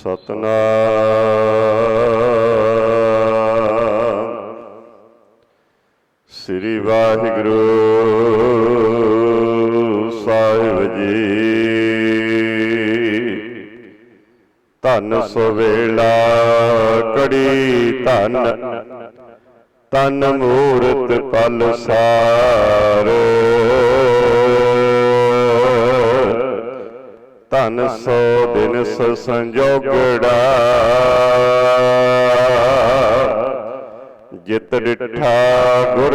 ਸਤਨਾਮ। ਸ੍ਰੀ ਵਾਹਿਗੁਰੂ ਸਾਹਿਬ ਜੀ। ਧੰਨ ਸੋ ਵੇਲਾ ਕੜੀ ਧਨ। ਤਨ ਮੂਰਤ ਪਲ ਸਾਰ। ਧਨ ਸੋ ਦਿਨ ਸ ਸੰਜੋਗੜਾ। ਜਿਤ ਡਿਠਾ ਗੁਰ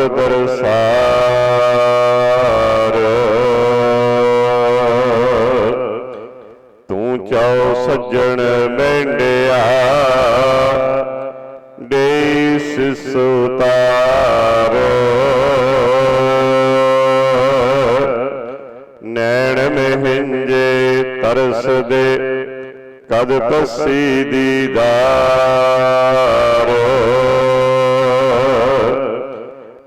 ਪਸੀ ਦੀਦਾਰ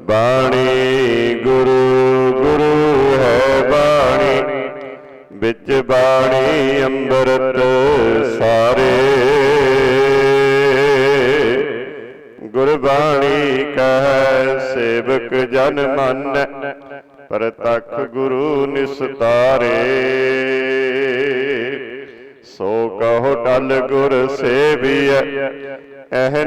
ਬਾਣੀ ਗੁਰੂ ਗੁਰੂ ਹੈ ਬਾਣੀ। ਵਿੱਚ ਬਾਣੀ ਅੰਮ੍ਰਿਤ ਸਾਰੇ। ਗੁਰਬਾਣੀ ਕਹੈ, ਸੇਵਕ ਜਨ ਮਨ, ਪ੍ਰਤਖ ਗੁਰੂ ਨਿਸਤਾਰੇ।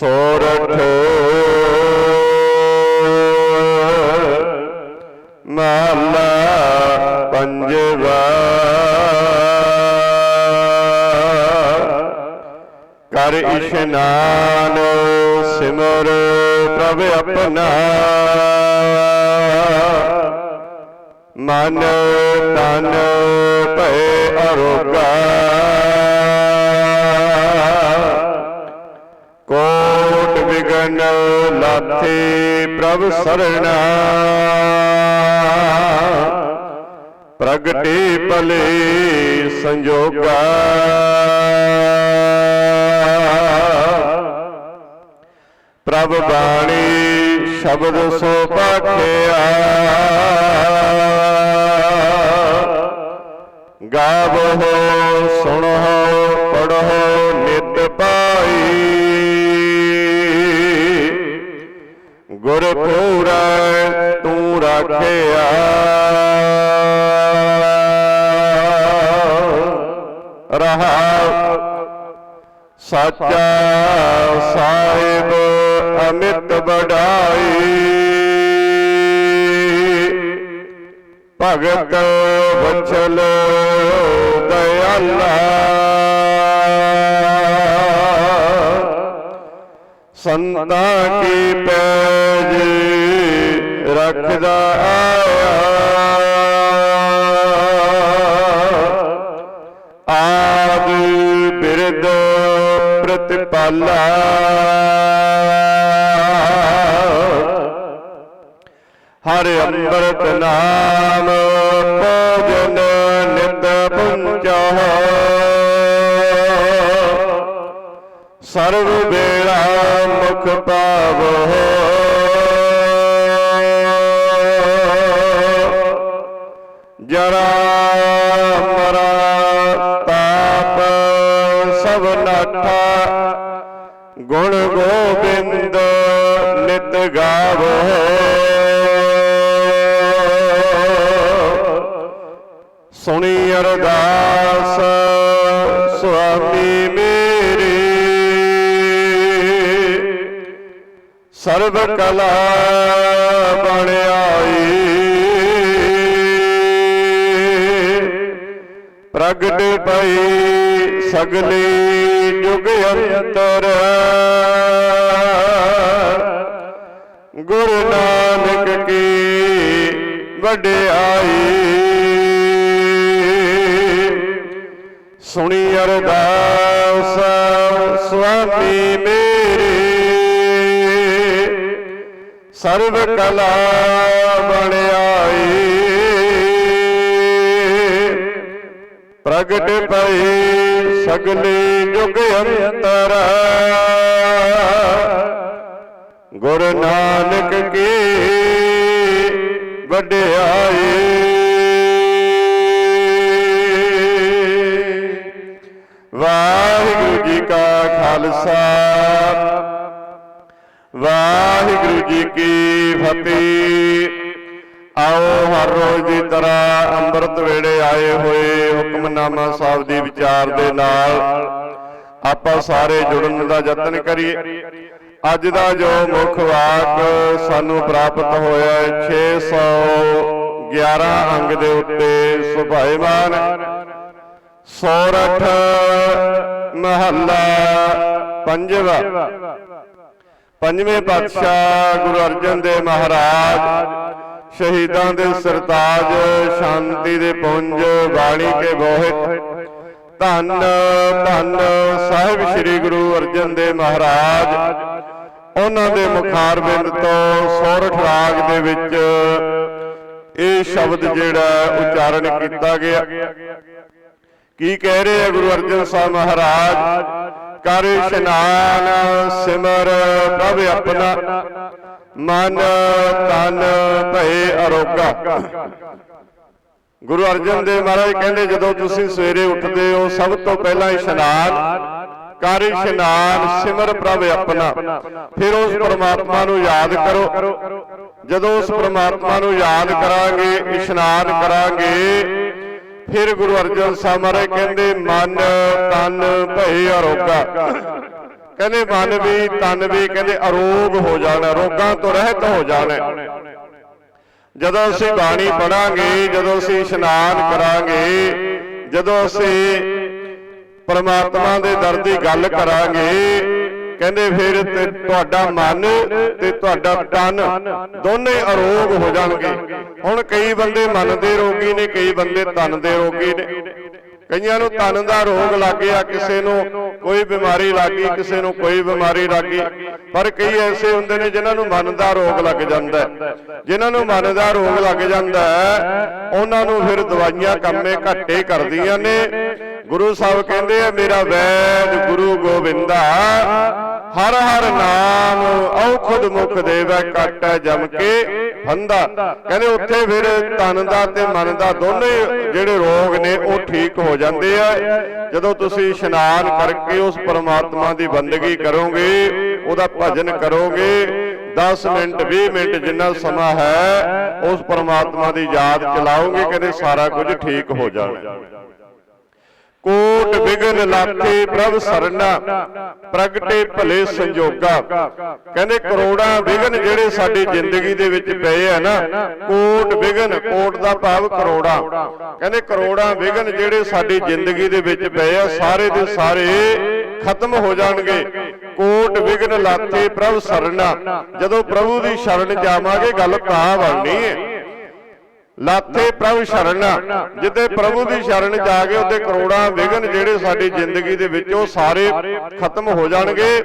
ਸੋਰਠ। ਮਹਲਾ ਪੰਜਵਾ। ਕਰ ਇਸ਼ਨਾਨ ਸਿਮਰ ਪ੍ਰਭ ਆਪਣਾ। ਮਨ ਤਨ ਭੈ ਅਰੋਗਾ। ਕੋਟ ਲਾਥੇ ਪ੍ਰਭ ਸਰਣਾ। ਪ੍ਰਗਟੇ ਭਲੇ ਸੰਜੋਗਾ। ਪ੍ਰਭ ਬਾਣੀ ਸ਼ਬਦ ਸੋ ਪਾਠਿਆ ਗਾਵੋ, ਸੁਣੋ ਪੜੋ ਰਾਖਿਆ ਰਹਾ ਸਾਚਾ ਸਾਹਿਬ ਅਮਿਤ ਬੜਾਈ ਭਗਤ ਵਚਲ ਦਇਆਲਾ। ਸੰਤਾਂ ਕੀ ਪੈਜ ਰੱਖਦਾ ਆਇਆ ਆਦ ਬਿਰਦ ਪ੍ਰਤਿਪਾਲਾ। ਹਰ ਅੰਮ੍ਰਿਤ ਨਾਮ ਭੋਜਨ ਨਿਤ ਪੁੰਚਾ ਸਰਵ ਵੇਲਾ ਮੁਖ ਪਾਵੋ ਜਰਾ ਮਰਾ ਤਾਪ ਸਭ ਨਾਠਾ। ਗੁਣ ਗੋਬਿੰਦ ਨਿਤ ਗਾਵੋ। ਸੁਣੀ ਅਰਦਾਸ, ਸੁਆਮੀ ਮੇਰੇ। ਸਰਬ ਕਲਾ ਬਣ ਪ੍ਰਗਟ ਪਈ ਸਗਲੇ ਜੁਗ ਅੰਤਰ। ਗੁਰੂ ਨਾਨਕ ਕੀ ਵਡਿਆਈ। ਸੁਣੀ ਅਰਦਾਸ ਸੁਆਮੀ ਮੇਰੇ। ਸਰਬ ਕਲਾ ਬਣਾਈ ਪ੍ਰਗਟ ਪਈ ਸਗਲੇ ਜੁਗ ਅੰਤਰ। ਗੁਰ ਨਾਨਕ ਕੀ ਵਡਿਆਈ ਵਾਹਿਗੁਰੂ ਜੀ ਕਾ ਖਾਲਸਾ। ਵਾਹਿਗੁਰੂ ਜੀ ਕੀ ਫਤਿਹ। ਆਓ ਹਰ ਰੋਜ਼ ਦੀ ਤਰ੍ਹਾਂ ਅੰਮ੍ਰਿਤ ਵੇਲੇ ਆਏ ਹੋਏ ਹੁਕਮਨਾਮਾ ਸਾਹਿਬ ਦੀ ਵਿਚਾਰ ਦੇ ਨਾਲ ਆਪਾਂ ਸਾਰੇ ਜੁੜਨ ਦਾ ਯਤਨ ਕਰੀਏ। ਅੱਜ ਦਾ ਜੋ ਮੁੱਖ ਵਾਕ ਸਾਨੂੰ ਪ੍ਰਾਪਤ ਹੋਇਆ ਹੈ 611 ਅੰਗ ਦੇ ਉੱਤੇ ਸੁਭਾਏਮਾਨ ਸੋਰਠ ਮਹੱਲਾ ਪੰਜਵਾ। ਪੰਜਵੇਂ ਪਾਤਸ਼ਾਹ ਗੁਰੂ ਅਰਜਨ ਦੇਵ ਮਹਾਰਾਜ ਸ਼ਹੀਦਾਂ ਦੇ ਸਰਤਾਜ, ਸ਼ਾਂਤੀ ਦੇ ਪੁੰਜ ਬਾਣੀ ਕੇ ਬੋਹਿਤ। ਧੰਨ ਧੰਨ ਸਾਹਿਬ ਸ੍ਰੀ ਗੁਰੂ ਅਰਜਨ ਦੇਵ ਮਹਾਰਾਜ। ਉਹਨਾਂ ਦੇ ਮੁਖਾਰ ਬਿੰਦ ਤੋਂ ਸੋਰਠ ਰਾਗ ਦੇ ਵਿੱਚ ਇਹ ਸ਼ਬਦ ਜਿਹੜਾ ਉਚਾਰਨ ਕੀਤਾ ਗਿਆ। ਕੀ ਕਹਿ ਰਹੇ ਆ ਗੁਰੂ ਅਰਜਨ ਸਾਹਿਬ ਮਹਾਰਾਜ? ਕਰ ਇਸ਼ਨਾਨ ਸਿਮਰ ਪ੍ਰਭ ਆਪਣਾ। ਮਨ, ਤਨ ਭਏ ਅਰੋਗਾ। ਗੁਰੂ ਅਰਜਨ ਦੇਵ ਮਹਾਰਾਜ ਕਹਿੰਦੇ, ਜਦੋਂ ਤੁਸੀਂ ਸਵੇਰੇ ਉੱਠਦੇ ਹੋ, ਸਭ ਤੋਂ ਪਹਿਲਾਂ ਇਸ਼ਨਾਨ ਕਰ, ਇਸ਼ਨਾਨ ਸਿਮਰ ਪ੍ਰਭ ਆਪਣਾ। ਫਿਰ ਉਸ ਪ੍ਰਮਾਤਮਾ ਨੂੰ ਯਾਦ ਕਰੋ। ਜਦੋਂ ਉਸ ਪ੍ਰਮਾਤਮਾ ਨੂੰ ਯਾਦ ਕਰਾਂਗੇ, ਇਸ਼ਨਾਨ ਕਰਾਂਗੇ, ਫਿਰ ਗੁਰੂ ਅਰਜਨ ਸਾਹਿਬ ਮਹਾਰਾਜ ਕਹਿੰਦੇ, ਮਨ, ਤਨ ਭਏ ਅਰੋਗਾ। ਕਹਿੰਦੇ ਮਨ ਵੀ, ਤਨ ਵੀ, ਕਹਿੰਦੇ ਅਰੋਗ ਹੋ ਜਾਣਾ, ਰੋਗਾਂ ਤੋਂ ਰਹਿਤ ਹੋ ਜਾਣਾ। ਜਦੋਂ ਅਸੀਂ ਬਾਣੀ ਪੜਾਂਗੇ, ਜਦੋਂ ਅਸੀਂ ਇਸ਼ਨਾਨ ਕਰਾਂਗੇ, ਜਦੋਂ ਅਸੀਂ ਪਰਮਾਤਮਾ ਦੇ ਦਰ ਦੀ ਗੱਲ ਕਰਾਂਗੇ, ਕਹਿੰਦੇ ਫਿਰ ਤੇ ਤੁਹਾਡਾ ਮਨ ਤੇ ਤੁਹਾਡਾ ਤਨ ਦੋਨੇ ਅਰੋਗ ਹੋ ਜਾਣਗੇ। ਹੁਣ ਕਈ ਬੰਦੇ ਮਨ ਦੇ ਰੋਗੀ ਨੇ, ਕਈ ਬੰਦੇ ਤਨ ਦੇ ਰੋਗੀ ਨੇ। ਕਈਆਂ ਨੂੰ ਤਨ ਦਾ ਰੋਗ ਲੱਗ ਗਿਆ ਕਿਸੇ ਨੂੰ ਕੋਈ ਬਿਮਾਰੀ ਲੱਗ ਗਈ ਕਿਸੇ ਨੂੰ ਕੋਈ ਬਿਮਾਰੀ ਲੱਗ ਗਈ। ਪਰ ਕਈ ਐਸੇ ਹੁੰਦੇ ਨੇ ਜਿਨ੍ਹਾਂ ਨੂੰ ਮਨ ਦਾ ਰੋਗ ਲੱਗ ਜਾਂਦਾ ਹੈ। ਜਿਨ੍ਹਾਂ ਨੂੰ ਮਨ ਦਾ ਰੋਗ ਲੱਗ ਜਾਂਦਾ ਹੈ ਉਹਨਾਂ ਨੂੰ ਫਿਰ ਦਵਾਈਆਂ ਕੰਮੇ ਘੱਟੇ ਕਰਦੀਆਂ ਨੇ। ਗੁਰੂ ਸਾਹਿਬ ਕਹਿੰਦੇ ਆ, ਮੇਰਾ ਵੈਦ ਗੁਰੂ ਗੋਬਿੰਦਾ, ਹਰ ਹਰ ਨਾਮ ਔਖਦ ਮੁਖ ਦੇਵੈ, ਕੱਟ ਜਮ ਕੇ ਫੰਦਾ ਕਹਿੰਦੇ ਉੱਥੇ ਫਿਰ ਤਨ ਦਾ ਤੇ ਮਨ ਦਾ ਦੋਨੇ ਜਿਹੜੇ ਰੋਗ ਨੇ, ਉਹ ਠੀਕ ਹੋ ਜਾਂਦੇ ਆ। ਜਦੋਂ ਤੁਸੀਂ ਇਸ਼ਨਾਨ ਕਰਕੇ ਉਸ ਪਰਮਾਤਮਾ ਦੀ ਬੰਦਗੀ ਕਰੋਗੇ, ਉਹਦਾ ਭਜਨ ਕਰੋਗੇ 10 ਮਿੰਟ 20 ਮਿੰਟ ਜਿੰਨਾ ਸਮਾਂ ਹੈ, ਉਸ ਪਰਮਾਤਮਾ ਦੀ ਯਾਦ ਚਲਾਓਗੇ, ਕਹਿੰਦੇ ਸਾਰਾ ਕੁਝ ਠੀਕ ਹੋ ਜਾਣਾ। ਕੋਟ ਵਿਗਨ ਲਾਥੇ ਪ੍ਰਭ ਸਰਨਾ ਪ੍ਰਗਟੇ ਭਲੇ ਸੰਜੋਗਾ। ਕਹਿੰਦੇ ਕਰੋੜਾਂ ਵਿਗਨ ਜਿਹੜੇ ਸਾਡੀ ਜ਼ਿੰਦਗੀ ਦੇ ਵਿੱਚ ਪਏ ਆ ਨਾ ਕੋਟ ਵਿਗਨ ਕੋਟ ਦਾ ਭਾਵ ਕਰੋੜਾਂ। ਕਹਿੰਦੇ ਕਰੋੜਾਂ ਵਿਗਨ ਜਿਹੜੇ ਸਾਡੀ ਜ਼ਿੰਦਗੀ ਦੇ ਵਿੱਚ ਪਏ ਆ ਸਾਰੇ ਦੇ ਸਾਰੇ ਖਤਮ ਹੋ ਜਾਣਗੇ। ਕੋਟ ਵਿਗਨ ਲਾਥੇ ਪ੍ਰਭ ਸਰਨਾ। ਜਦੋਂ ਪ੍ਰਭੂ ਦੀ ਸ਼ਰਨ ਜਾਵਾਂਗੇ ਗੱਲ ਤਾਂ ਬਣਨੀ ਹੈ। ਲਾਥੇ ਪ੍ਰਭ ਸ਼ਰਨ ਜਿੱਦੇ ਪ੍ਰਭੂ ਦੀ ਸ਼ਰਨ ਜਾ ਕੇ ਉਹਦੇ ਕਰੋੜਾਂ ਵਿਗਨ ਜਿਹੜੇ ਸਾਡੀ ਜ਼ਿੰਦਗੀ ਦੇ ਵਿੱਚ ਉਹ ਸਾਰੇ ਖਤਮ ਹੋ ਜਾਣਗੇ।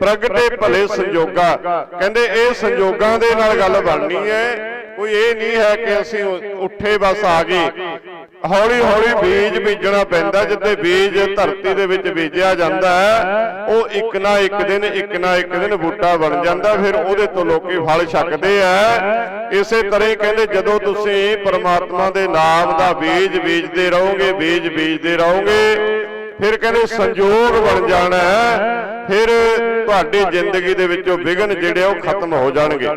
ਪ੍ਰਗਟੇ ਭਲੇ ਸੰਜੋਗਾ। ਕਹਿੰਦੇ ਇਹ ਸੰਜੋਗਾਂ ਦੇ ਨਾਲ ਗੱਲ ਬਣਨੀ ਹੈ। ਕੋਈ ਇਹ ਨਹੀਂ ਹੈ ਕਿ ਅਸੀਂ ਉੱਠੇ ਬਸ ਆ ਗਏ। ਹੌਲੀ ਹੌਲੀ ਬੀਜ ਬੀਜਣਾ ਪੈਂਦਾ ਜਿੱਦੇ ਬੀਜ ਧਰਤੀ ਦੇ ਵਿੱਚ ਬੀਜਿਆ ਜਾਂਦਾ ਹੈ, ਉਹ ਇੱਕ ਨਾ ਇੱਕ ਦਿਨ, ਇੱਕ ਨਾ ਇੱਕ ਦਿਨ ਬੂਟਾ ਬਣ ਜਾਂਦਾ, ਫਿਰ ਉਹਦੇ ਤੋਂ ਲੋਕੀ ਫਲ ਛਕਦੇ ਆ। ਇਸੇ ਤਰ੍ਹਾਂ ਹੀ ਕਹਿੰਦੇ, ਜਦੋਂ ਤੁਸੀਂ ਪਰਮਾਤਮਾ ਦੇ ਨਾਮ ਦਾ ਬੀਜ ਬੀਜਦੇ ਰਹੋਗੇ, ਬੀਜ ਬੀਜਦੇ ਰਹੋਗੇ, ਫਿਰ ਕਹਿੰਦੇ ਸੰਜੋਗ ਬਣ ਜਾਣਾ ਫਿਰ ਤੁਹਾਡੀ ਜ਼ਿੰਦਗੀ ਦੇ ਵਿੱਚੋਂ ਵਿਗਨ ਜਿਹੜੇ ਉਹ ਖਤਮ ਹੋ ਜਾਣਗੇ।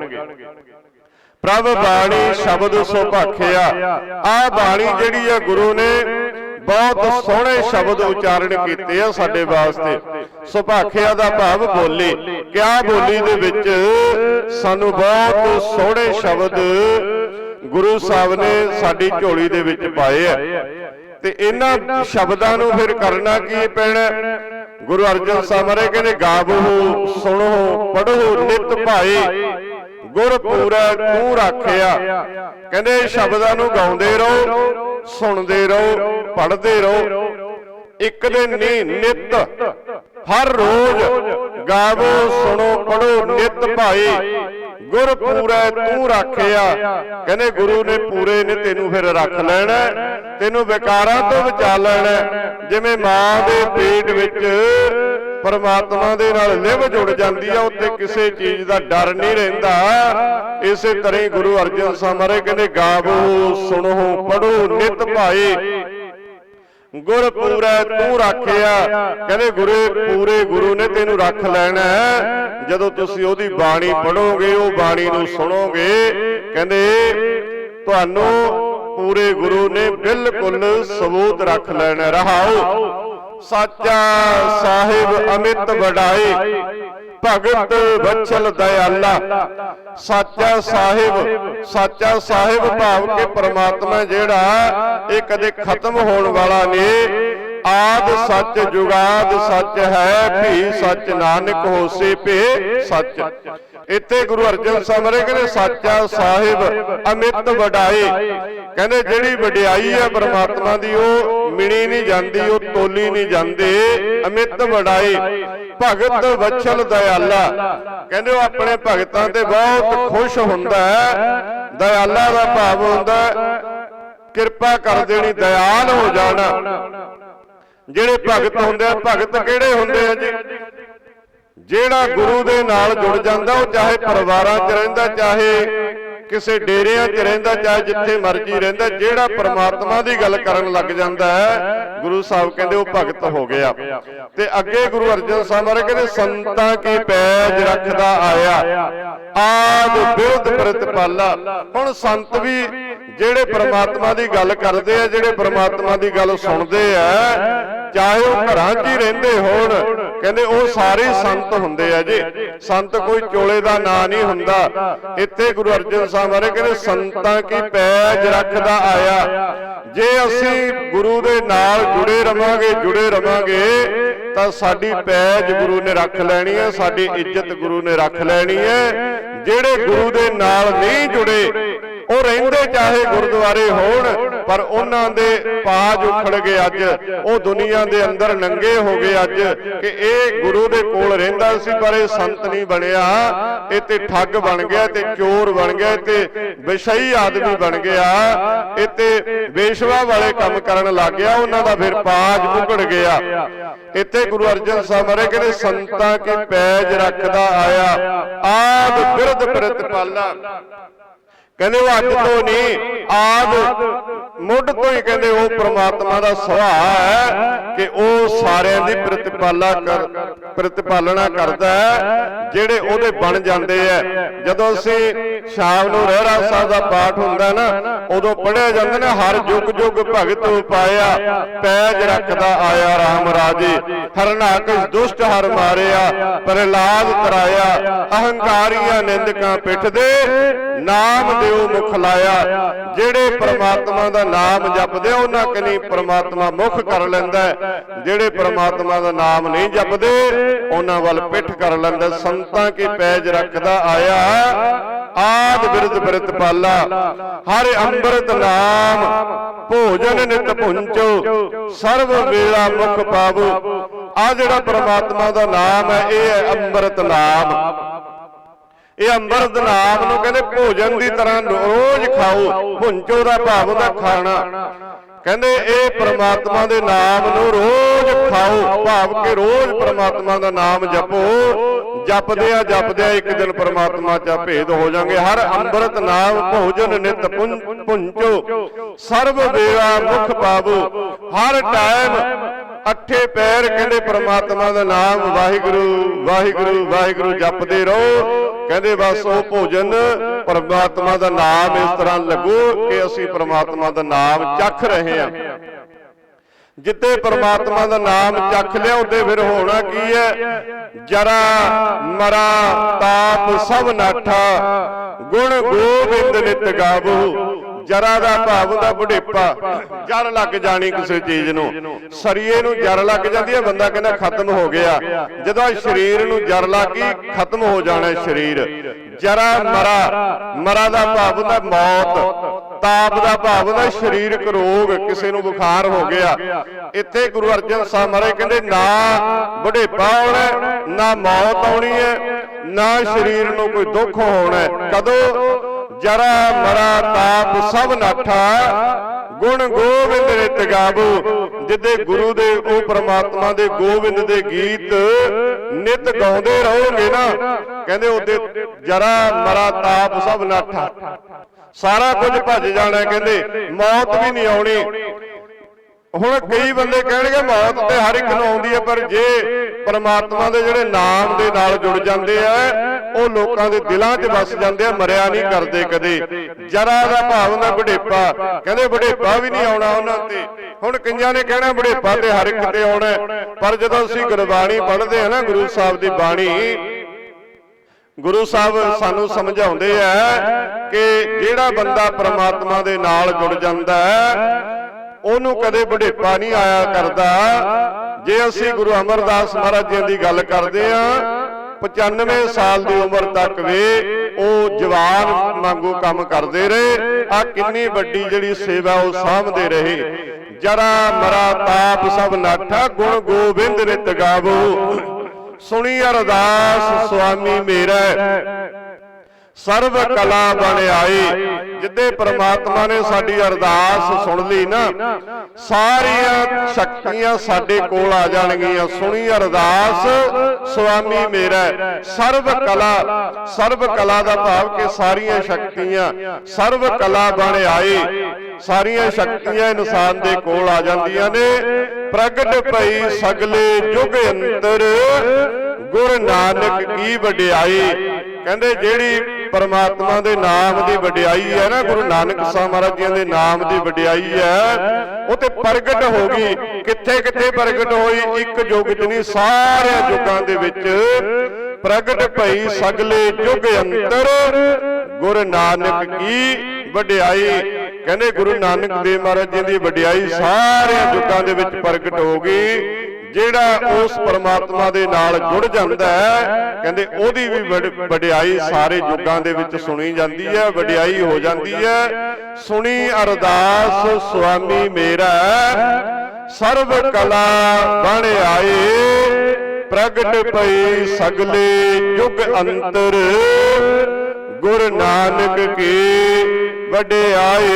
ਪ੍ਰਭ ਬਾਣੀ ਸ਼ਬਦ ਸੁਭਾਖਿਆ ਆ ਬਾਣੀ ਜਿਹੜੀ ਆ ਗੁਰੂ ਨੇ ਬਹੁਤ ਸੋਹਣੇ ਸ਼ਬਦ ਉਚਾਰਨ ਕੀਤੇ ਆ ਸਾਡੇ ਵਾਸਤੇ। ਸੁਭਾਖਿਆ ਦਾ ਭਾਵ ਬੋਲੀ। ਕਿਆ ਬੋਲੀ ਦੇ ਵਿੱਚ ਸਾਨੂੰ ਬਹੁਤ ਸੋਹਣੇ ਸ਼ਬਦ ਗੁਰੂ ਸਾਹਿਬ ਨੇ ਸਾਡੀ ਝੋਲੀ ਦੇ ਵਿੱਚ ਪਾਏ ਆ। ਤੇ ਇਹਨਾਂ ਸ਼ਬਦਾਂ ਨੂੰ ਫਿਰ ਕਰਨਾ ਕੀ ਪੈਣਾ? ਗੁਰੂ ਅਰਜਨ ਸਾਹਿਬ ਮਹਾਰਾਜ ਕਹਿੰਦੇ, ਗਾਵੋ, ਸੁਣੋ ਪੜੋ ਨਿਤ ਭਾਈ। ਗੁਰ ਪੂਰਾ ਤੂੰ ਰੱਖਿਆ। ਕਹਿੰਦੇ ਸ਼ਬਦਾਂ ਨੂੰ ਗਾਉਂਦੇ ਰਹੋ ਸੁਣਦੇ ਰਹੋ ਪੜ੍ਹਦੇ ਰਹੋ। ਇੱਕ ਦਿਨ ਨਹੀਂ ਨਿਤ ਹਰ ਰੋਜ਼ ਗਾਵੋ ਸੁਣੋ ਪੜੋ ਨਿਤ ਭਾਈ। ਗੁਰ ਪੂਰੈ ਤੂੰ ਰੱਖਿਆ। ਕਹਿੰਦੇ ਗੁਰੂ ਨੇ ਪੂਰੇ ਨੇ ਤੈਨੂੰ ਫਿਰ ਰੱਖ ਲੈਣਾ ਤੈਨੂੰ ਵਿਕਾਰਾਂ ਤੋਂ ਬਚਾ ਲੈਣਾ। ਜਿਵੇਂ ਮਾਂ ਦੇ ਪੇਟ ਵਿੱਚ ਪਰਮਾਤਮਾ ਦੇ ਨਾਲ ਲਿਵ ਜੁੜ ਜਾਂਦੀ ਆ ਉੱਤੇ ਕਿਸੇ ਚੀਜ਼ ਦਾ ਡਰ ਨਹੀਂ ਰਹਿੰਦਾ। ਇਸੇ ਤਰ੍ਹਾਂ ਹੀ ਗੁਰੂ ਅਰਜਨ ਸਾਹਿਬ ਕਹਿੰਦੇ ਗਾਵੋ, ਸੁਣੋ ਪੜੋ ਨਿਤ ਭਾਏ। ਗੁਰ ਪੂਰੈ ਤੂੰ ਰੱਖਿਆ। ਕਹਿੰਦੇ ਗੁਰੇ, ਪੂਰੇ ਗੁਰੂ ਨੇ ਤੈਨੂੰ ਰੱਖ ਲੈਣਾ ਜਦੋਂ ਤੁਸੀਂ ਉਹਦੀ ਬਾਣੀ ਪੜੋਗੇ ਉਹ ਬਾਣੀ ਨੂੰ ਸੁਣੋਗੇ, ਕਹਿੰਦੇ ਤੁਹਾਨੂੰ ਪੂਰੇ ਗੁਰੂ ਨੇ ਬਿਲਕੁਲ ਸਬੂਤ ਰੱਖ ਲੈਣਾ। ਰਹਾਓ। ਸਾਚਾ ਸਾਹਿਬ ਅਮਿਤ ਵਡਾਈ, ਭਗਤ ਬਚਲ ਦਇਆਲਾ। ਸਾਚਾ ਸਾਹਿਬ ਸਾਚਾ ਸਾਹਿਬ ਭਾਵ ਕਿ ਪ੍ਰਮਾਤਮਾ ਜਿਹੜਾ ਇਹ ਕਦੇ ਖਤਮ ਹੋਣ ਵਾਲਾ ਨਹੀਂ। ਆਦ ਸੱਚ ਜੁਗਾਦ ਸੱਚ ਹੈ, ਭੀ ਸੱਚ ਨਾਨਕ ਹੋਸੇ ਭੇ ਸੱਚ। ਇੱਥੇ ਗੁਰੂ ਅਰਜਨ ਸਾਹਿਬ ਮਰੇ ਕਹਿੰਦੇ ਸਾਚਾ ਸਾਹਿਬ ਅਮਿਤ ਵਡਾਏ ਕਹਿੰਦੇ ਜਿਹੜੀ ਵਡਿਆਈ ਹੈ ਪ੍ਰਮਾਤਮਾ ਦੀ, ਉਹ ਮਿਣੀ ਨਹੀਂ ਜਾਂਦੀ, ਉਹ ਤੋਲੀ ਨਹੀਂ ਜਾਂਦੀ। ਅਮਿਤ ਵਡਾਈ, ਭਗਤ ਵਛਲ ਦਇਆਲਾ। ਕਹਿੰਦੇ ਉਹ ਆਪਣੇ ਭਗਤਾਂ ਤੇ ਬਹੁਤ ਖੁਸ਼ ਹੁੰਦਾ ਹੈ, ਦਇਆਲਾ ਦਾ ਭਾਵ ਹੁੰਦਾ ਕਿਰਪਾ ਕਰ ਦੇਣੀ, ਦਇਆਲ ਹੋ ਜਾਣਾ। ਜਿਹੜੇ ਭਗਤ ਹੁੰਦੇ ਆ, ਭਗਤ ਕਿਹੜੇ ਹੁੰਦੇ ਆ ਜੀ? ਜਿਹੜਾ ਗੁਰੂ ਦੇ ਨਾਲ ਜੁੜ ਜਾਂਦਾ, ਉਹ ਚਾਹੇ ਪਰਿਵਾਰਾਂ 'ਚ ਰਹਿੰਦਾ, ਚਾਹੇ ਕਿਸੇ ਡੇਰਿਆਂ 'ਚ ਰਹਿੰਦਾ, ਚਾਹੇ ਜਿੱਥੇ ਮਰਜ਼ੀ ਰਹਿੰਦਾ, ਜਿਹੜਾ ਪਰਮਾਤਮਾ ਦੀ ਗੱਲ ਕਰਨ ਲੱਗ ਜਾਂਦਾ ਹੈ, ਗੁਰੂ ਸਾਹਿਬ ਕਹਿੰਦੇ ਉਹ ਭਗਤ ਹੋ ਗਿਆ। ਤੇ ਅੱਗੇ ਗੁਰੂ ਅਰਜਨ ਸਾਹਿਬ ਬਾਰੇ ਕਹਿੰਦੇ, ਸੰਤਾਂ ਕੀ ਪੈਜ ਰੱਖਦਾ ਆਇਆ? ਆਦ ਬਿਰਧ ਪ੍ਰਤਪਾਲਾ। ਹੁਣ ਸੰਤ ਵੀ ਜਿਹੜੇ ਪ੍ਰਮਾਤਮਾ ਦੀ ਗੱਲ ਕਰਦੇ ਆ, ਜਿਹੜੇ ਪ੍ਰਮਾਤਮਾ ਦੀ ਗੱਲ ਸੁਣਦੇ ਆ, ਚਾਹੇ ਉਹ ਘਰਾਂ 'ਚ ਹੀ ਰਹਿੰਦੇ ਹੋਣ, ਕਹਿੰਦੇ ਉਹ ਸਾਰੇ ਸੰਤ ਹੁੰਦੇ ਆ ਜੀ। ਸੰਤ ਕੋਈ ਚੋਲੇ ਦਾ ਨਾਂ ਨਹੀਂ ਹੁੰਦਾ। ਇੱਥੇ ਗੁਰੂ ਅਰਜਨ ਸਾਹਿਬ ਬਾਰੇ ਕਹਿੰਦੇ, ਸੰਤਾਂ ਕੀ ਪੈਜ ਰੱਖਦਾ ਆਇਆ? ਜੇ ਅਸੀਂ ਗੁਰੂ ਦੇ ਨਾਲ ਜੁੜੇ ਰਵਾਂਗੇ ਜੁੜੇ ਰਵਾਂਗੇ, ਤਾਂ ਸਾਡੀ ਪੈਜ ਗੁਰੂ ਨੇ ਰੱਖ ਲੈਣੀ ਹੈ, ਸਾਡੀ ਇੱਜ਼ਤ ਗੁਰੂ ਨੇ ਰੱਖ ਲੈਣੀ ਹੈ। ਜਿਹੜੇ ਗੁਰੂ ਦੇ ਨਾਲ ਨਹੀਂ ਜੁੜੇ ਉਹ ਰਹਿੰਦੇ ਚਾਹੇ ਗੁਰਦੁਆਰੇ ਹੋਣ, ਪਰ ਉਹਨਾਂ ਦੇ ਪਾਜ ਉਖੜ ਗਏ ਅੱਜ। ਉਹ ਦੁਨੀਆ ਦੇ ਅੰਦਰ ਨੰਗੇ ਹੋ ਗਏ ਅੱਜ ਕਿ ਇਹ ਗੁਰੂ ਦੇ ਕੋਲ ਰਹਿੰਦਾ ਸੀ, ਪਰ ਇਹ ਸੰਤ ਨਹੀਂ ਬਣਿਆ। ਇਹ ਤੇ ਠੱਗ ਬਣ ਗਿਆ, ਤੇ ਚੋਰ ਬਣ ਗਿਆ ਤੇ ਵਿਸ਼ਈ ਆਦਮੀ ਬਣ ਗਿਆ। ਇਹ ਤੇ ਵੇਸ਼ਵਾ ਵਾਲੇ ਕੰਮ ਕਰਨ ਲੱਗ ਗਿਆ, ਉਹਨਾਂ ਦਾ ਫਿਰ ਪਾਜ ਉਖੜ ਗਿਆ। ਇੱਥੇ ਗੁਰੂ ਅਰਜਨ ਸਾਹਿਬ ਮਰੇ ਕਹਿੰਦੇ, ਸੰਤਾਂ ਕੀ ਪੈਜ ਰੱਖਦਾ ਆਇਆ ਆਦ ਬਿਰਧ ਪ੍ਰਤਪਾਲਾ। ਕਹਿੰਦੇ ਉਹ ਅੱਜ ਤੋਂ ਨਹੀਂ ਆਦ। ਮੁੱਢ ਤੋਂ ਹੀ ਕਹਿੰਦੇ ਉਹ ਪ੍ਰਮਾਤਮਾ ਦਾ ਸੁਭਾਅ ਹੈ ਕਿ ਉਹ ਸਾਰਿਆਂ ਦੀ ਪ੍ਰਤੀਪਾਲਾ ਕਰ ਪ੍ਰਤੀਪਾਲਣਾ ਕਰਦਾ ਹੈ ਜਿਹੜੇ ਉਹਦੇ ਬਣ ਜਾਂਦੇ ਆ ਜਦੋਂ ਅਸੀਂ ਸ਼ਾਮ ਨੂੰ ਰਹਿਰਾ ਸਾਹਿਬ ਦਾ ਪਾਠ ਹੁੰਦਾ ਨਾ ਉਦੋਂ ਪੜਿਆ ਜਾਂਦਾ ਨਾ ਹਰ ਯੁੱਗ ਯੁੱਗ ਭਗਤ ਉਪਾਇਆ ਪੈਜ ਰੱਖਦਾ ਆਇਆ RAM ਰਾਜੇ ਹਰਨਾਕਸ਼ ਦੁਸ਼ਟ ਹਰ ਮਾਰਿਆ ਪ੍ਰਹਿਲਾਦ ਤਰਾਇਆ ਅਹੰਕਾਰੀਆਂ ਨਿੰਦਕਾਂ ਪਿੱਠ ਦੇ ਨਾਮ ਦਿਓ ਮੁਖ ਲਾਇਆ ਜਿਹੜੇ ਪ੍ਰਮਾਤਮਾ ਦਾ ਨਾਮ ਜਪਦੇ, ਉਹਨਾਂ ਕਨੀ ਪ੍ਰਮਾਤਮਾ ਮੁਖ ਕਰ ਲੈਂਦਾ ਜਿਹੜੇ ਪ੍ਰਮਾਤਮਾ ਦਾ ਨਾਮ ਨਹੀਂ ਜਪਦੇ, ਉਹਨਾਂ ਵੱਲ ਪਿੱਠ ਕਰ ਲੈਂਦਾ ਸੰਤਾਂ ਕੀ ਪੈਜ ਰੱਖਦਾ ਆਇਆ ਆਦ ਬਿਰਧ ਬਿਰਤ ਪਾਲਾ। ਹਰ ਅੰਮ੍ਰਿਤ ਨਾਮ ਭੋਜਨ ਨਿਤ ਭੁੰਚੋ। ਸਰਬ ਵੇਲਾ ਮੁਖ ਪਾਵੋ। ਆ ਜਿਹੜਾ ਪ੍ਰਮਾਤਮਾ ਦਾ ਨਾਮ ਹੈ, ਇਹ ਹੈ ਅੰਮ੍ਰਿਤ ਨਾਮ। ਇਹ ਅੰਮ੍ਰਿਤ ਨਾਮ ਨੂੰ ਕਹਿੰਦੇ ਭੋਜਨ ਦੀ ਤਰ੍ਹਾਂ ਰੋਜ਼ ਖਾਓ, ਭੁੰਚੋ ਦਾ ਭਾਵ ਦਾ ਖਾਣਾ। ਕਹਿੰਦੇ ਇਹ ਪ੍ਰਮਾਤਮਾ ਦੇ ਨਾਮ ਨੂੰ ਰੋਜ਼ ਖਾਓ, ਭਾਵ ਕਿ ਰੋਜ਼ ਪ੍ਰਮਾਤਮਾ ਦਾ ਨਾਮ ਜਪੋ। ਜਪਦੇ ਆ ਜਪਦੇ ਆ, ਇੱਕ ਦਿਨ ਪ੍ਰਮਾਤਮਾ ਚ ਭੇਦ ਹੋ ਜਾਣਗੇ ਹਰ ਅੰਮ੍ਰਿਤ ਨਾਮ ਭੋਜਨ ਨਿਤ ਪੁੰ- ਪੁੰਚੋ ਸਰਬ ਵੇਲਾ ਮੁਖ ਪਾਵੋ। ਹਰ ਟਾਈਮ ਅੱਠੇ ਪੈਰ ਕਹਿੰਦੇ ਪ੍ਰਮਾਤਮਾ ਦਾ ਨਾਮ ਵਾਹਿਗੁਰੂ ਵਾਹਿਗੁਰੂ ਵਾਹਿਗੁਰੂ ਜਪਦੇ ਰਹੋ। ਕਹਿੰਦੇ ਬਸ ਉਹ ਭੋਜਨ ਪਰਮਾਤਮਾ ਦਾ ਨਾਮ ਇਸ ਤਰ੍ਹਾਂ ਲੱਗੋ ਕਿ ਅਸੀਂ ਪਰਮਾਤਮਾ ਦਾ ਨਾਮ ਚੱਖ ਰਹੇ ਹਾਂ। ਜਿੱਤੇ ਪਰਮਾਤਮਾ ਦਾ ਨਾਮ ਚੱਖ ਲਿਆ, ਉਹਦੇ ਫਿਰ ਹੋਣਾ ਕੀ ਹੈ? ਜਰਾ ਮਰਾ ਤਾਪ ਸਭ ਨਾਠਾ, ਗੁਣ ਗੋਬਿੰਦ ਨਿਤ ਗਾਵੋ। ਜਰਾ ਦਾ ਭਾਵ ਦਾ ਬੁਢੇਪਾ। ਜਰ ਲੱਗ ਜਾਣੀ ਕਿਸੇ ਚੀਜ਼ ਨੂੰ। ਸਰੀਏ ਨੂੰ। ਜਰ ਲੱਗ ਜਾਂਦੀ ਹੈ ਬੰਦਾ ਕਹਿੰਦਾ ਖਤਮ ਹੋ ਗਿਆ। ਜਦੋਂ ਸਰੀਰ ਨੂੰ ਜਰ ਲੱਗੀ ਖਤਮ ਹੋ ਜਾਣਾ ਹੈ ਸਰੀਰ। ਜਰਾ ਮਰਾ ਮਰਾ ਦਾ ਭਾਵ ਹੁੰਦਾ ਮੌਤ। ਤਾਪ ਦਾ ਭਾਵ ਦਾ ਸਰੀਰਕ ਰੋਗ ਕਿਸੇ ਨੂੰ ਬੁਖਾਰ ਹੋ ਗਿਆ। ਇੱਥੇ ਗੁਰੂ ਅਰਜਨ ਸਾਹਿਬ ਮਹਾਰਾਜ ਕਹਿੰਦੇ ਨਾ ਬੁਢੇਪਾ ਆਉਣਾ ਨਾ ਮੌਤ ਆਉਣੀ ਹੈ ਨਾ ਸਰੀਰ ਨੂੰ ਕੋਈ ਦੁੱਖ ਹੋਣਾ। ਕਦੋਂ? ਜਰਾ ਮਰਾ ਸਭ ਨਾਠਾ, ਗੁਣ ਗੋਬਿੰਦ ਰਿਤ ਗਾਵੋ ਜਿੱਦੇ ਗੁਰੂ ਦੇ ਉਹ ਪ੍ਰਮਾਤਮਾ ਦੇ ਗੋਬਿੰਦ ਦੇ ਗੀਤ ਨਿਤ ਗਾਉਂਦੇ ਰਹੋਗੇ ਨਾ, ਕਹਿੰਦੇ ਉਹਦੇ ਜਰਾ ਮਰਾ ਤਾਪ ਸਭ ਨਾਠਾ। ਸਾਰਾ ਕੁਝ ਭੱਜ ਜਾਣਾ, ਕਹਿੰਦੇ, ਮੌਤ ਵੀ ਨਹੀਂ ਆਉਣੀ। ਹੁਣ ਕਈ ਬੰਦੇ ਕਹਿਣਗੇ ਮੌਤ ਤੇ ਹਰ ਇੱਕ ਨੂੰ ਆਉਂਦੀ ਹੈ ਪਰ ਜੇ ਪਰਮਾਤਮਾ ਦੇ ਜਿਹੜੇ ਨਾਮ ਦੇ ਨਾਲ ਜੁੜ ਜਾਂਦੇ ਆ ਉਹ ਲੋਕਾਂ ਦੇ ਦਿਲਾਂ 'ਚ ਵਸ ਜਾਂਦੇ ਆ ਮਰਿਆ ਨਹੀਂ ਕਰਦੇ ਕਦੇ। ਜਰਾ ਦਾ ਭਾਵ ਹੁੰਦਾ ਬੁਢੇਪਾ ਕਹਿੰਦੇ ਬੁਢੇਪਾ ਵੀ ਨਹੀਂ ਆਉਣਾ ਉਹਨਾਂ ਤੇ। ਹੁਣ ਕਈਆਂ ਨੇ ਕਹਿਣਾ ਬੁਢੇਪਾ ਤੇ ਹਰ ਇੱਕ ਤੇ ਆਉਣਾ। ਪਰ ਜਦੋਂ ਅਸੀਂ ਗੁਰਬਾਣੀ ਪੜ੍ਹਦੇ ਆ ਨਾ ਗੁਰੂ ਸਾਹਿਬ ਦੀ ਬਾਣੀ ਗੁਰੂ ਸਾਹਿਬ ਸਾਨੂੰ ਸਮਝਾਉਂਦੇ ਆ ਕਿ ਜਿਹੜਾ ਬੰਦਾ ਪ੍ਰਮਾਤਮਾ ਦੇ ਨਾਲ ਜੁੜ ਜਾਂਦਾ ਹੈ ਉਹਨੂੰ ਕਦੇ ਬੁਢੇਪਾ ਨਹੀਂ ਆਇਆ ਕਰਦਾ। ਜੇ ਅਸੀਂ ਗੁਰੂ ਅਮਰਦਾਸ ਮਹਾਰਾਜ ਜੀ ਦੀ ਗੱਲ ਕਰਦੇ ਆ 95 ਸਾਲ ਦੀ ਉਮਰ ਤੱਕ ਵੇ ਉਹ ਜਵਾਨ ਵਾਂਗੂ ਕੰਮ ਕਰਦੇ ਰਹੇ। ਆ ਕਿੰਨੀ ਵੱਡੀ ਜਿਹੜੀ ਸੇਵਾ ਉਹ ਸਾਂਭਦੇ ਰਹੇ। ਜਰਾ ਮਰਾ ਤਾਪ ਸਭ ਨਾਠਾ ਗੁਣ ਗੋਬਿੰਦ ਨਿਤ ਗਾਵੋ। ਸੁਣੀ ਅਰਦਾਸ ਸੁਆਮੀ ਮੇਰਾ। ਸਰਬ ਕਲਾ ਬਣ ਆਈ ਜਿੱਦੇ ਪ੍ਰਮਾਤਮਾ ਨੇ ਸਾਡੀ ਅਰਦਾਸ ਸੁਣ ਲਈ ਨਾ, ਸਾਰੀਆਂ ਸ਼ਕਤੀਆਂ ਸਾਡੇ ਕੋਲ ਆ ਜਾਣਗੀਆਂ। ਸੁਣੀ ਅਰਦਾਸ, ਸੁਆਮੀ ਮੇਰਾ ਸਰਵ ਕਲਾ ਸਰਵ ਕਲਾ ਦਾ ਭਾਵ ਕਿ ਸਾਰੀਆਂ ਸ਼ਕਤੀਆਂ, ਸਰਵ ਕਲਾ ਬਣ ਆਏ। ਸਾਰੀਆਂ ਸ਼ਕਤੀਆਂ ਇਨਸਾਨ ਦੇ ਕੋਲ ਆ ਜਾਂਦੀਆਂ ਨੇ। ਪ੍ਰਗਟ ਭਈ ਸਗਲੇ ਯੁਗ ਅੰਤਰ। ਗੁਰ ਨਾਨਕ ਕੀ ਵਡਿਆਈ? ਕਹਿੰਦੇ ਜਿਹੜੀ ਪਰਮਾਤਮਾ ਦੇ ਨਾਮ ਦੀ ਵਡਿਆਈ ਹੈ ਨਾ, ਗੁਰੂ ਨਾਨਕ ਸਾਹਿਬ ਮਹਾਰਾਜ ਜੀ ਦੇ ਨਾਮ ਦੀ ਵਡਿਆਈ ਹੈ। ਉਹ ਤੇ ਪ੍ਰਗਟ ਹੋ ਗਈ। ਕਿੱਥੇ ਕਿੱਥੇ ਪ੍ਰਗਟ ਹੋਈ? ਇੱਕ ਯੁੱਗ 'ਚ ਨਹੀਂ ਸਾਰੇ ਯੁੱਗਾਂ ਦੇ ਵਿੱਚ। ਪ੍ਰਗਟ ਭਈ ਸਗਲੇ ਯੁੱਗ ਅੰਤਰ ਗੁਰੂ ਨਾਨਕ ਕੀ ਵਡਿਆਈ। ਕਹਿੰਦੇ ਗੁਰੂ ਨਾਨਕ ਦੇਵ ਮਹਾਰਾਜ ਜੀ ਦੀ ਵਡਿਆਈ ਸਾਰੇ ਯੁੱਗਾਂ ਦੇ ਵਿੱਚ ਪ੍ਰਗਟ ਹੋ ਗਈ। ਜਿਹੜਾ ਉਸ ਪਰਮਾਤਮਾ ਦੇ ਨਾਲ ਜੁੜ ਜਾਂਦਾ ਹੈ ਕਹਿੰਦੇ ਉਹਦੀ ਵੀ ਵਡ- ਵਡਿਆਈ ਸਾਰੇ ਯੁੱਗਾਂ ਦੇ ਵਿੱਚ ਸੁਣੀ ਜਾਂਦੀ ਹੈ ਵਡਿਆਈ ਹੋ ਜਾਂਦੀ ਹੈ। ਸੁਣੀ ਅਰਦਾਸ ਸੁਆਮੀ ਮੇਰਾ ਸਰਬ ਕਲਾ ਬਣ ਆਏ। ਪ੍ਰਗਟ ਪਈ ਸਗਲੇ ਯੁਗ ਅੰਤਰ। ਗੁਰ ਨਾਨਕ ਕੀ ਵਡਿਆਈ